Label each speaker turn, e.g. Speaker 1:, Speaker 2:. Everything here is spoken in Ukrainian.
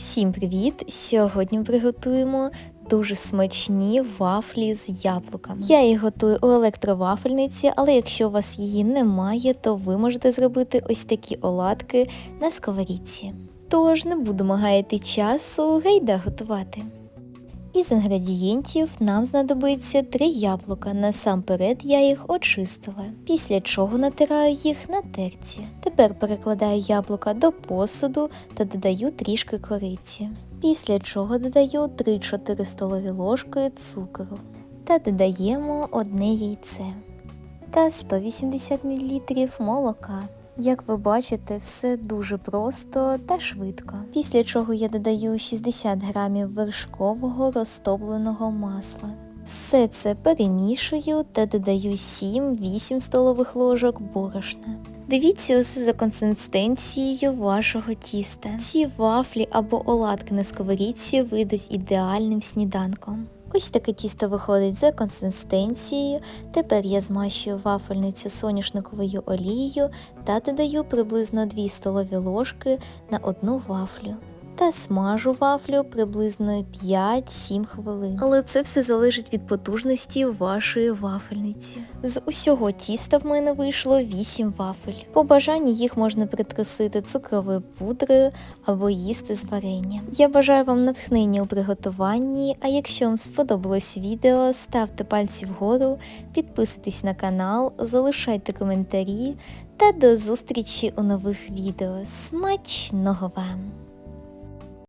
Speaker 1: Всім привіт! Сьогодні приготуємо дуже смачні вафлі з яблуками. Я їх готую у електровафельниці, але якщо у вас її немає, то ви можете зробити ось такі оладки на сковорідці. Тож не будемо гаяти часу, гайда готувати. Із інгредієнтів нам знадобиться три яблука. Насамперед я їх очистила, після чого натираю їх на терці. Тепер перекладаю яблука до посуду та додаю трішки кориці. Після чого додаю 3-4 столові ложки цукру та додаємо одне яйце та 180 мл молока. Як ви бачите, все дуже просто та швидко. Після чого я додаю 60 грамів вершкового розтопленого масла. Все це перемішую та додаю 7-8 столових ложок борошна. Дивіться усе за консистенцією вашого тіста. Ці вафлі або оладки на сковорідці вийдуть ідеальним сніданком. Ось таке тісто виходить за консистенцією. Тепер я змащую вафельницю соняшниковою олією та додаю приблизно 2 столові ложки на одну вафлю. Та смажу вафлю приблизно 5-7 хвилин. Але це все залежить від потужності вашої вафельниці. З усього тіста в мене вийшло 8 вафель. По бажанні їх можна притрусити цукровою пудрою або їсти з варенням. Я бажаю вам натхнення у приготуванні, а якщо вам сподобалось відео, ставте пальці вгору, підписуйтесь на канал, залишайте коментарі та до зустрічі у нових відео. Смачного вам!